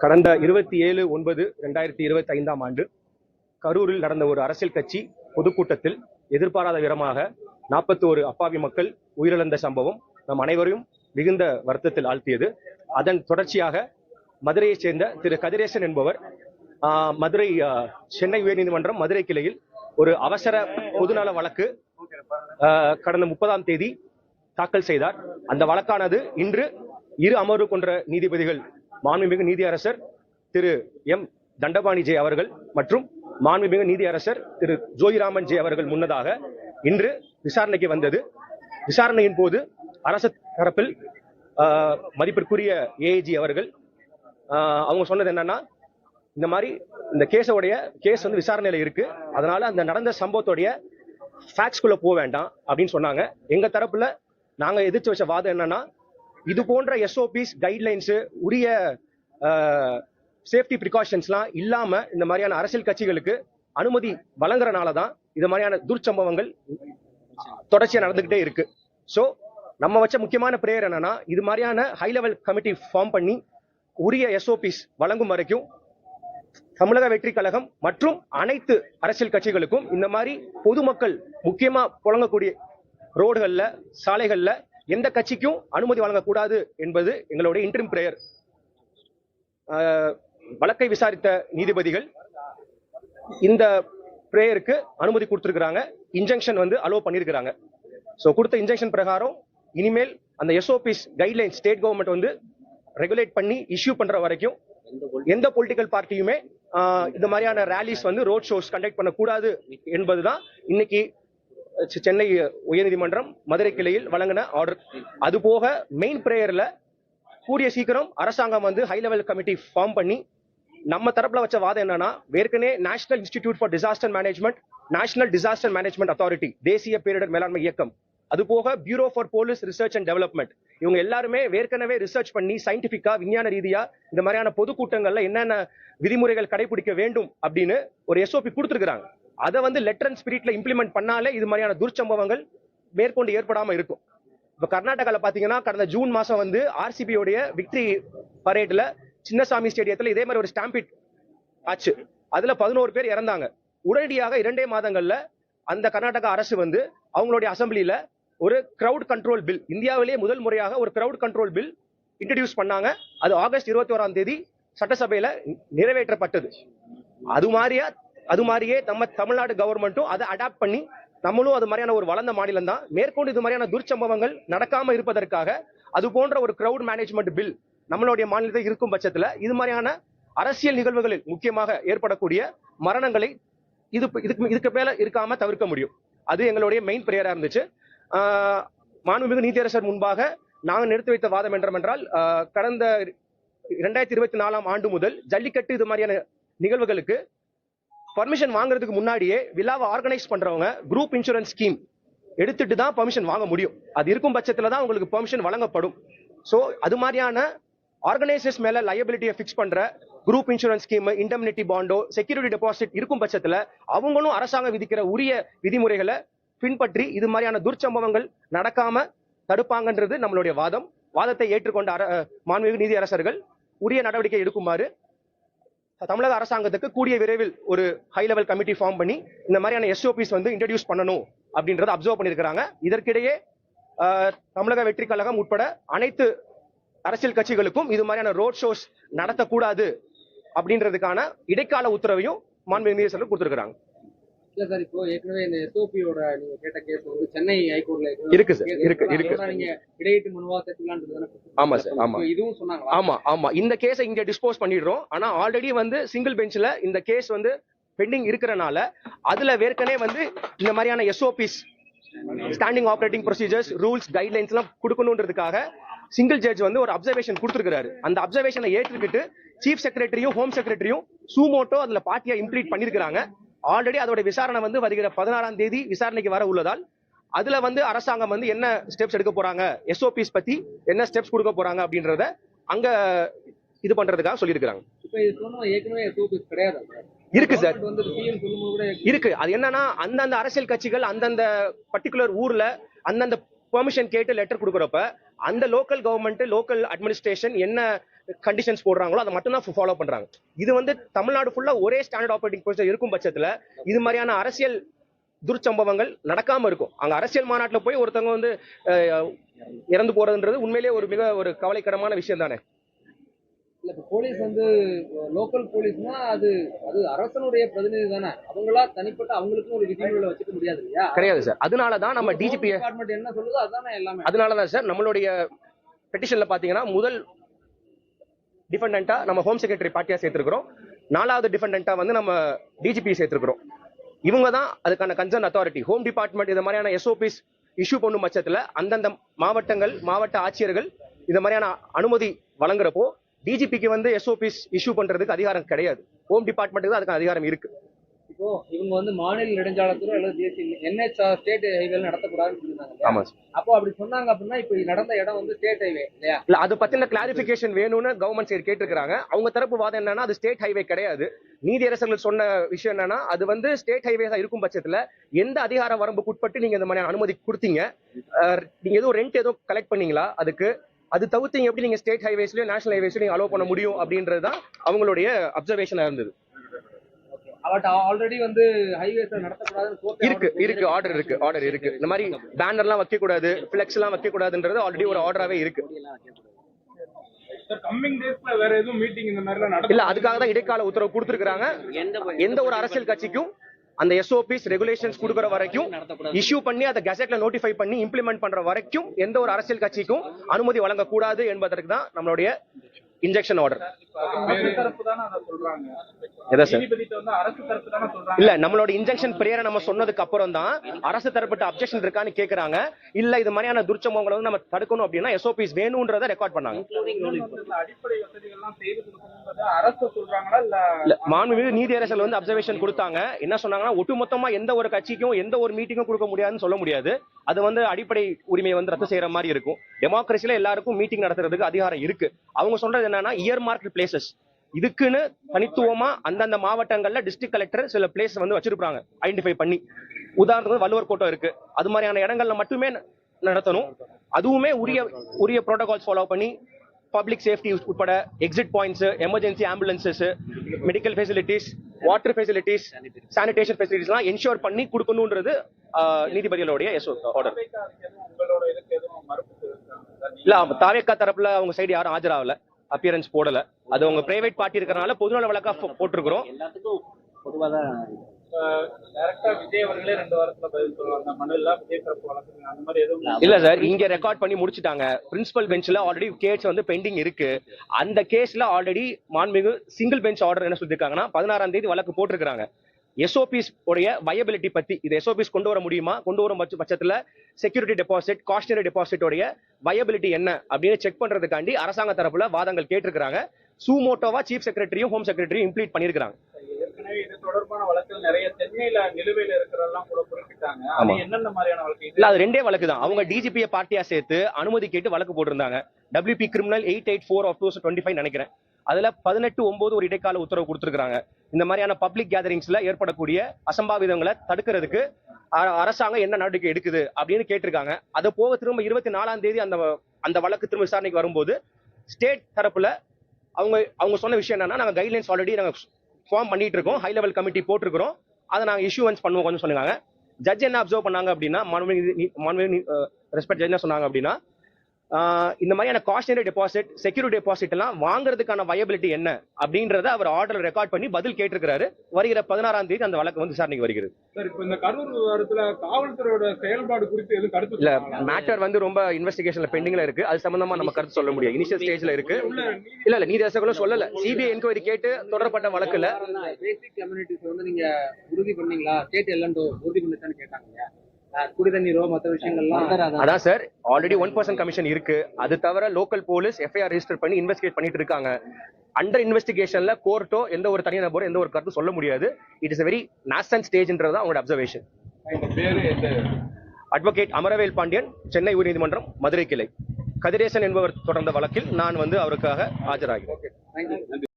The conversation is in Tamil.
கடந்த இருபத்தி ஏழு ஒன்பது ரெண்டாயிரத்தி இருபத்தி ஐந்தாம் ஆண்டு கரூரில் நடந்த ஒரு அரசியல் கட்சி பொதுக்கூட்டத்தில் எதிர்பாராத விதமாக நாற்பத்தோரு அப்பாவி மக்கள் உயிரிழந்த சம்பவம் நம் அனைவரையும் மிகுந்த வருத்தத்தில் ஆழ்த்தியது. அதன் தொடர்ச்சியாக மதுரையைச் சேர்ந்த திரு கதிரேசன் என்பவர் ஆஹ், மதுரை சென்னை உயர்நீதிமன்றம் மதுரை கிளையில் ஒரு அவசர பொதுநல வழக்கு ஆஹ், கடந்த முப்பதாம் தேதி தாக்கல் செய்தார். அந்த வழக்கானது இன்று இரு அமர்வு கொண்ட நீதிபதிகள் மாண்புமிகு நீதியரசர் திரு எம். தண்டபாணி ஜே அவர்கள் மற்றும் மாண்புமிகு நீதியரசர் திரு ஜோதிராமன் ஜே அவர்கள் முன்னதாக இன்று விசாரணைக்கு வந்தது. விசாரணையின் போது அரசு தரப்பில் மதிப்பிற்குரிய ஏஐஜி அவர்கள் அவங்க சொன்னது என்னன்னா இந்த மாதிரி இந்த கேஸோடைய கேஸ் வந்து விசாரணையில இருக்கு. அதனால அந்த நடந்த சம்பவத்துடைய ஃபேக்ஸ்குள்ள போக வேண்டாம் அப்படின்னு சொன்னாங்க. எங்க தரப்புல நாங்க எதிர்த்து வச்ச வாதம் என்னன்னா இது போன்ற எஸ்ஓபிஸ் கைட்லைன்ஸ் உரிய சேஃப்டி ப்ரிகாஷன்ஸ்லாம் இல்லாம இந்த மாதிரியான அரசியல் கட்சிகளுக்கு அனுமதி வழங்குறனால தான் இது மாதிரியான துர்ச்சம்பவங்கள் தொடர்ச்சியா நடந்துகிட்டே இருக்கு. ஸோ நம்ம வச்ச முக்கியமான பிரேயர் என்னன்னா இது மாதிரியான ஹை லெவல் கமிட்டி ஃபார்ம் பண்ணி உரிய எஸ்ஓபிஸ் வழங்கும் வரைக்கும் தமிழக வெற்றி கழகம் மற்றும் அனைத்து அரசியல் கட்சிகளுக்கும் இந்த மாதிரி பொதுமக்கள் முக்கியமா புழங்கக்கூடிய ரோடுகள்ல சாலைகள்ல எந்த கட்சிக்கும் அனுமதி வழங்கக்கூடாது என்பது எங்களுடைய இன்ட்ரிம் பிரேயர் வழக்கை விசாரித்த நீதிபதிகள் இந்த பிரேயருக்கு அனுமதி கொடுத்திருக்கிறாங்க. இன்ஜெக்ஷன் வந்து அலோவ் பண்ணியிருக்கிறாங்க ஸோ கொடுத்த இன்ஜெக்ஷன் பிரகாரம் இனிமேல் அந்த எஸ்ஓபிஸ் கைட்லைன் ஸ்டேட் கவர்மெண்ட் வந்து ரெகுலேட் பண்ணி இஷ்யூ பண்ற வரைக்கும் எந்த பொலிட்டிக்கல் பார்ட்டியுமே இந்த மாதிரியான ரேலிஸ் வந்து ரோட் ஷோஸ் கண்டக்ட் பண்ணக்கூடாது என்பதுதான் இன்னைக்கு சென்னை உயர்நீதிமன்றம் மதுரை கிளையில் வழங்கின ஆர்டர் அது போக மெயின் பிரேயர்ல கூடிய சீக்கிரம் அரசாங்கம் வந்து ஹை லெவல் கமிட்டி ஃபார்ம் பண்ணி நம்ம தரப்புல வச்ச வாதம் என்னன்னா ஏற்கனவே national institute for disaster management national disaster management authority தேசிய பேரிடர் மேலாண்மை இயக்கம். அது போக bureau for police research and development இவங்க எல்லாருமே ஏற்கனவே ரிசர்ச் பண்ணி சயின்டிபிக்கா விஞ்ஞான ரீதியா இந்த மாதிரியான பொதுக்கூட்டங்கள்ல என்னென்ன விதிமுறைகள் கடைபிடிக்க வேண்டும் அப்படின்னு ஒரு எஸ்ஓபி கொடுத்துருக்காங்க அதை வந்து லெட்டர் அண்ட் ஸ்பிரிட்ல இம்ப்ளிமெண்ட் பண்ணாலே இது மாதிரியான துர்ச்சம்பவங்கள் மேற்கொண்டு ஏற்படாமல் இருக்கும். இப்போ கர்நாடகால பார்த்தீங்கன்னா கடந்த ஜூன் மாதம் வந்து ஆர்சிபியோடைய விக்டரி பரேட்ல சின்னசாமி ஸ்டேடியத்தில் இதே மாதிரி ஒரு ஸ்டாம்பிட் ஆச்சு. அதுல பதினோரு பேர் இறந்தாங்க. உடனடியாக இரண்டே மாதங்கள்ல அந்த கர்நாடகா அரசு வந்து அவங்களுடைய அசம்பிளியில் ஒரு கிரவுட் கண்ட்ரோல் பில் இந்தியாவிலேயே முதல் முறையாக ஒரு கிரவுட் கண்ட்ரோல் பில் இன்ட்ரடியூஸ் பண்ணாங்க. அது ஆகஸ்ட் இருபத்தி ஓராம் தேதி சட்டசபையில் நிறைவேற்றப்பட்டது. அது மாதிரியா அது மாதிரியே நம்ம தமிழ்நாடு கவர்மெண்ட்டும் அதை அடாப்ட் பண்ணி நம்மளும் அது மாதிரியான ஒரு வளர்ந்த மாநிலம் தான். மேற்கொண்டு இது மாதிரியான துர்ச்சம்பவங்கள் நடக்காம இருப்பதற்காக அது போன்ற ஒரு கிரௌட் மேனேஜ்மெண்ட் பில் நம்மளுடைய மாநிலத்தில் இருக்கும் பட்சத்தில் இது மாதிரியான அரசியல் நிகழ்வுகளில் முக்கியமாக ஏற்படக்கூடிய மரணங்களை இது இதுக்கு இதுக்கு மேல இருக்காம தவிர்க்க முடியும். அது எங்களுடைய மெயின் பிரேயரா இருந்துச்சு. மாண்புமிகு நீதியரசர் முன்பாக நாங்கள் நிறுத்தி வைத்த வாதம் என்றால் கடந்த இரண்டாயிரத்தி இருபத்தி நாலாம் ஆண்டு முதல் ஜல்லிக்கட்டு இது மாதிரியான நிகழ்வுகளுக்கு பர்மிஷன் வாங்குறதுக்கு முன்னாடியே விழாவை ஆர்கனைஸ் பண்றவங்க குரூப் இன்சூரன்ஸ் ஸ்கீம் எடுத்துட்டு தான் பர்மிஷன் வாங்க முடியும். அது இருக்கும் பட்சத்தில் தான் உங்களுக்கு பெர்மிஷன் வழங்கப்படும். ஸோ அது மாதிரியான ஆர்கனைசர்ஸ் மேல லயபிலிட்டியை ஃபிக்ஸ் பண்ற குரூப் இன்சூரன்ஸ் ஸ்கீம் இண்டம்னிட்டி பாண்டோ செக்யூரிட்டி டெபாசிட் இருக்கும் பட்சத்தில் அவங்களும் அரசாங்கம் விதிக்கிற உரிய விதிமுறைகளை பின்பற்றி இது மாதிரியான துர்ச்சம்பவங்கள் நடக்காம தடுப்பாங்கன்றது நம்மளுடைய வாதம். வாதத்தை ஏற்றுக்கொண்ட அர- மாண்புமிகு நீதி அரசர்கள் உரிய நடவடிக்கை எடுக்குமாறு தமிழக அரசாங்கத்துக்கு கூடிய விரைவில் ஒரு ஹை லெவல் கமிட்டி ஃபார்ம் பண்ணி இந்த மாதிரியான எஸ்ஓபிஸ் வந்து இன்ட்ரடியூஸ் பண்ணணும் அப்படின்றத அப்சர்வ் பண்ணியிருக்கிறாங்க. இதற்கிடையே ஆஹ், தமிழக வெற்றி கழகம் உட்பட அனைத்து அரசியல் கட்சிகளுக்கும் இது மாதிரியான ரோட் ஷோஸ் நடத்தக்கூடாது அப்படின்றதுக்கான இடைக்கால உத்தரவையும் மாண்பு நீதிசர்கள் கொடுத்திருக்கிறாங்க. இல்ல சார் இப்போ ஏற்கனவே இந்த எஸ்ஓபியோட நீங்க கேட்ட கேஸ் வந்து சென்னை ஹைகோர்ட்ல இருக்கு சார், இருக்கு, இருக்கு. நீங்க இடையீட்டு மனுவா சேர்த்துக்கலான்றது ஆமா சார், ஆமா. இதுவும் சொன்னாங்க ஆமா ஆமா. இந்த கேஸை இங்க டிஸ்போஸ் பண்ணிடுறோம். ஆனா ஆல்ரெடி வந்து சிங்கிள் பெஞ்ச்ல இந்த கேஸ் வந்து பெண்டிங் இருக்கிறனால அதுல வேர்க்கனே வந்து இந்த மாதிரியான SOPs standing operating procedures rules guidelines எல்லாம் கொடுக்கணுன்றதுக்காக சிங்கிள் ஜட்ஜ் வந்து ஒரு அப்சர்வேஷன் கொடுத்திருக்காரு அந்த அப்சர்வேஷனை ஏற்றுக்கிட்டு சீஃப் செக்ரட்டரியும் ஹோம் செக்ரட்டரியும் சூமோட்டோ அதுல பார்ட்டியா இம்ப்ளீட் பண்ணிருக்காங்க ஆல்ரெடி அதோட விசாரணை வந்து வருகிற பதினாறாம் தேதி விசாரணைக்கு வர உள்ளதால் அதுல வந்து அரசாங்கம் வந்து என்ன ஸ்டெப்ஸ் எடுக்க போறாங்க எஸ்ஓபிஸ் பத்தி என்ன ஸ்டெப்ஸ் கொடுக்க போறாங்க அப்படின்றத அங்க இது பண்றதுக்காக சார் இருக்கு சார். இருக்கு. அது என்னன்னா அந்தந்த அரசியல் கட்சிகள் அந்தந்த பர்டிகுலர் ஊர்ல அந்தந்த பெர்மிஷன் கேட்டு லெட்டர் கொடுக்குறப்ப அந்த லோக்கல் கவர்மெண்ட் லோக்கல் அட்மினிஸ்ட்ரேஷன் என்ன கண்டிஷன்ஸ் போடுறாங்களோ அதை மட்டும் தான் ஃபாலோ பண்றாங்க. இது வந்து தமிழ்நாடு ஃபுல்லா ஒரே ஸ்டாண்டர்ட் ஆப்பரேட்டிங் ப்ரொசீஜர் இருக்கும் பட்சத்துல இது மாதிரியான அரசியல் துர்ச்சம்பவங்கள் நடக்காம இருக்கும். அங்க அரசியல் மாநாட்டுல போய் ஒருத்தவங்க வந்து இறந்து போறதுன்றது உண்மையிலேயே ஒரு மிக ஒரு கவலைக்கிடமான விஷயம் தானே? இல்ல போலீஸ் வந்து லோக்கல் போலீஸ்னா அது அது அரசனுடைய பிரதிநிதி தானே. அவங்களா தனிப்பட்ட அவங்களுக்கும் ஒரு விதிமுறைகளை வச்சுக்க முடியாது இல்லையா? கிடையாது சார். அதனால தான் நம்ம டிஜிபி டிபார்ட்மெண்ட் என்ன சொல்லுதோ அதானே எல்லாமே. அதனால தான் சார் நம்மளுடைய பெட்டிஷன்ல பாத்தீங்கன்னா முதல் டிஃபெண்டா நம்ம ஹோம் செக்ரட்டரி பார்ட்டியா சேர்த்திருக்கிறோம். நாலாவது டிஃபெண்டா வந்து நம்ம டிஜிபி சேர்த்திருக்கிறோம். இவங்க தான் அதுக்கான கன்சர்ன் அத்தாரிட்டி ஹோம் டிபார்ட்மெண்ட் இந்த மாதிரியான எஸ்ஓபிஸ் இஷ்யூ பண்ணும் பட்சத்தில் அந்தந்த மாவட்டங்கள் மாவட்ட ஆட்சியர்கள் இந்த மாதிரியான அனுமதி வழங்குறப்போ டிஜிபிக்கு வந்து எஸ்ஓபிஸ் இஷ்யூ பண்றதுக்கு அதிகாரம் கிடையாது. ஹோம் டிபார்ட்மெண்ட்டுக்கு தான் அதுக்கான அதிகாரம் இருக்கு. இப்போ இவங்க வந்து மாநில நெடுஞ்சாலைத்துறை அல்லது தேசிய என்ஹெச் ஸ்டேட் ஹைவேல நடத்தக்கூடாதுன்னு சொல்லியிருந்தாங்க? ஆமா சார். அப்போ அப்படி சொன்னாங்க அப்படின்னா இப்போ நடந்த இடம் வந்து ஸ்டேட் ஹைவே இல்லையா? இல்ல அது பத்தின கிளாரிபிகேஷன் வேணும்னு கவர்மெண்ட் சைடு கேட்டிருக்காங்க அவங்க தரப்பு வாதம் என்னன்னா அது ஸ்டேட் ஹைவே கிடையாது. நீதியரசர்கள் சொன்ன விஷயம் என்னன்னா அது வந்து ஸ்டேட் ஹைவே தான் இருக்கும் பட்சத்துல எந்த அதிகார வரம்புக்கு உட்பட்டு நீங்க இந்த மாதிரி அனுமதி கொடுத்தீங்க நீங்க ஏதோ ரெண்ட் ஏதோ கலெக்ட் பண்ணீங்களா அதுக்கு? அது தவிர்த்தீங்க எப்படி நீங்க ஸ்டேட் ஹைவேஸ்லயும் நேஷனல் ஹைவேஸ்லயும் நீங்க அலோவ் பண்ண முடியும் அப்படின்றது தான் அவங்களுடைய அப்சர்வேஷனா இருந்தது. அவட்ட ஆல்ரெடி வந்து ஹைவேஸ் நடத்தக்கூடாதுன்னு court ஏ இருக்கு ஆர்டர் இருக்கு ஆர்டர் இருக்கு. இந்த மாதிரி பேனர்லாம் வைக்க கூடாது பிளெக்ஸ் எல்லாம் வைக்க கூடாதுன்றது ஆல்ரெடி ஒரு ஆர்டராவே இருக்கு சார் கம்மிங் டேஸ்ல வேற எதுவும் மீட்டிங் இந்த மாதிரி எல்லாம் இல்ல அதுக்காக தான் இடைக்கால உத்தரவு கொடுத்திருக்காங்க எந்த ஒரு அரசியல் கட்சிக்கும் அந்த எஸ்ஓபிஸ் ரெகுலேஷன்ஸ் கொடுக்குற வரைக்கும் இஷ்யூ பண்ணி அதை கெசெட்ல நோட்டிஃபை பண்ணி இம்ப்ளிமெண்ட் பண்ற வரைக்கும் எந்த ஒரு அரசியல் கட்சிக்கும் அனுமதி வழங்கக்கூடாது என்பதற்கு தான் நம்மளுடைய இன்ஜெக்ஷன் ஆர்டர் அரசு தரப்பு தானே அதை சொல்றாங்க. எதா சார்? நீதிபதிட்ட வந்து அரசு தரப்பு தானே சொல்றாங்க. இல்ல நம்மளோட இன்ஜெக்ஷன் பிரேயரை நம்ம சொன்னதுக்கு அப்புறம் தான் அரசு தரப்பட்ட அப்ஜெக்ஷன் இருக்கான்னு கேக்குறாங்க. இல்ல இது மாதிரியான துர்ச்சம்பவங்களை வந்து நம்ம தடுக்கணும் அப்படின்னா எஸ்ஓபிஸ் வேணும்ன்றத ரெக்கார்ட் பண்ணாங்க. இந்த அடிப்படை வசதிகள்லாம் செய்து கொடுக்கணும்ன்றத அரசு சொல்றாங்களா இல்ல இல்ல மாண்புமிகு நீதியரசர் வந்து அப்சர்வேஷன் கொடுத்தாங்க. என்ன சொன்னாங்கன்னா ஒட்டுமொத்தமா எந்த ஒரு கட்சிக்கும் எந்த ஒரு மீட்டிங்கும் கொடுக்க முடியாதுன்னு சொல்ல முடியாது. அது வந்து அடிப்படை உரிமையை வந்து ரத்து செய்யற மாதிரி இருக்கும். டெமோக்ரஸில எல்லாருக்கும் மீட்டிங் நடத்துறதுக்கு அதிகாரம் இருக்கு. அவங்க சொல்றது என்னன்னா இயர் மார்க் பிளேசஸ் இதுக்குன்னு தனித்துவமா அந்தந்த மாவட்டங்கள்ல டிஸ்ட்ரிக்ட் கலெக்டர் சில பிளேஸ் வந்து வச்சிருப்பாங்க. ஐடென்டிஃபை பண்ணி. உதாரணத்துக்கு வள்ளுவர் கோட்டம் இருக்கு. அது மாதிரியான இடங்கள்ல மட்டுமே நடத்தணும். அதுவுமே உரிய உரிய ப்ரோட்டோகால்ஸ் ஃபாலோ பண்ணி பப்ளிக் சேஃப்டி உட்பட exit points emergency ambulances medical facilities water facilities sanitation ஃபெசிலிட்டிஸ்லாம் என்ஷூர் பண்ணி கொடுக்கணுன்றது நீதிபதிகளுடைய எஸ் ஆர்டர் இல்ல தாவேக்கா தரப்புல அவங்க சைடு யாரும் ஆஜராகல. அப்பியரன்ஸ் போடல. அது அவங்க பிரைவேட் பார்ட்டி இருக்கறனால பொதுநல வழக்கா போட்டிருக்கிறோம். எல்லாத்துக்கும் இல்ல சார் இங்க ரெக்கார்ட் பண்ணி முடிச்சிட்டாங்க. பிரின்சிபல் பெஞ்ச்ல ஆல்ரெடி கேஸ் வந்து பெண்டிங் இருக்கு. அந்த கேஸ்ல ஆல்ரெடி மாண்புமிகு சிங்கிள் பெஞ்ச் ஆர்டர் என்ன சொல்லிருக்காங்கன்னா பதினாறாம் தேதி வழக்கு போட்டிருக்காங்க எஸ்ஓபிஸ் உடைய வயபிலிட்டி பத்தி இது எஸ்ஓபிஸ் கொண்டு வர முடியுமா? கொண்டு வரும் பட்ச- பட்சத்துல செக்யூரிட்டி டெபாசிட் காஸ்டனரி டெபாசிட் உடைய வயபிலிட்டி என்ன அப்படின்னு செக் பண்றதுக்காண்டி அரசாங்க தரப்புல வாதங்கள் கேட்டிருக்காங்க சூமோட்டோவா சீஃப் செக்ரட்டரியும் ஹோம் செக்ரட்டரியும் இம்ப்ளீட் பண்ணிருக்காங்க இது தொடர்பான வழக்குகள் நிறைய சென்னையில நிலுவையில இருக்கிறதெல்லாம் கூட குறிப்பிட்டாங்க. ஆமா. அது என்னென்ன மாதிரியான வழக்கு? இது இல்ல அது ரெண்டே வழக்கு தான். அவங்க டிஜிபியை பார்ட்டியா சேர்த்து அனுமதி கேட்டு வழக்கு போட்டிருந்தாங்க. WP criminal eight eight four of two twenty five நினைக்கிறேன். அதுல பதினெட்டு ஒன்பது ஒரு இடைக்கால உத்தரவு கொடுத்திருக்காங்க இந்த மாதிரியான பப்ளிக் கேதரிங்ஸ்ல ஏற்படக்கூடிய அசம்பாவிதங்களை தடுக்கிறதுக்கு அரசாங்கம் என்ன நடவடிக்கை எடுக்குது அப்படின்னு கேட்டிருக்காங்க. அது போக திரும்ப இருபத்தி நாலாம் தேதி அந்த அந்த வழக்கு திரும்ப விசாரணைக்கு வரும்போது ஸ்டேட் தரப்புல அவங்க அவங்க சொன்ன விஷயம் என்னன்னா நாங்கள் கைட்லைன்ஸ் ஆல்ரெடி நாங்கள் ஃபார்ம் பண்ணிட்டு இருக்கோம் ஹை லெவல் கமிட்டி போட்டிருக்கிறோம். அதை நாங்கள் இஷ்யூவன்ஸ் பண்ணுவோம் கொஞ்சம் சொன்னாங்க. ஜட்ஜ் என்ன அப்சர்வ் பண்ணாங்க அப்படின்னா மாண்புமிகு ரெஸ்பெக்ட் ஜட்ஜ் என்ன சொன்னாங்க அப்படின்னா இந்த மாதிரியான காஸ்டனரி டெபாசிட் செக்யூரிட்டி டெபாசிட் எல்லாம் வாங்குறதுக்கான வயபிலிட்டி என்ன அப்படின்றத அவர் ஆர்டர் ரெக்கார்ட் பண்ணி பதில் கேட்டிருக்கிறாரு. வருகிற பதினாறாம் தேதி அந்த வழக்கு வந்து விசாரணைக்கு வருகிறது. சார் இப்ப இந்த கரூர் விவகாரத்துல காவல்துறையோட செயல்பாடு குறித்து எதுவும் கருத்து இல்ல? மேட்டர் வந்து ரொம்ப இன்வெஸ்டிகேஷன்ல பெண்டிங்ல இருக்கு. அது சம்பந்தமா நம்ம கருத்து சொல்ல முடியாது. இனிஷியல் ஸ்டேஜ்ல இருக்கு. நீதி இல்ல இல்ல நீதியரசர்களும் சொல்லல. சிபிஐ என்கொயரி கேட்டு தொடரப்பட்ட வழக்குல பேசிக் கம்யூனிட்டிஸ் வந்து நீங்க உறுதி பண்ணீங்களா? ஸ்டேட் எல்லாம் உறுதி பண்ணிச்சான்னு கேட்டாங்க இல்லையா அஹ் குடி தண்ணீரோ மற்ற விஷயங்கள்லாம் அதான். Sir already one percent commission இருக்கு. அது தவிர லோக்கல் போலீஸ் எஃப்ஐஆர் ரெஜிஸ்டர் பண்ணி இன்வெஸ்டிகேட் பண்ணிட்டு இருக்காங்க. அண்டர் இன்வெஸ்டிகேஷன்ல கோர்ட்டோ எந்த ஒரு தனி நபரோ எந்த ஒரு கருத்து சொல்ல முடியாது. இட் இஸ் வெரி நாஸ்டன் ஸ்டேஜ்ன்றது அவங்களோட அப்சர்வேஷன் அட்வொகேட் அமரவேல் பாண்டியன் சென்னை உயர்நீதிமன்றம் மதுரை கிளை. கதிரேசன் என்பவர் தொடர்ந்த வழக்கில் நான் வந்து அவருக்காக ஆஜராகிறேன். தேங்க்யூ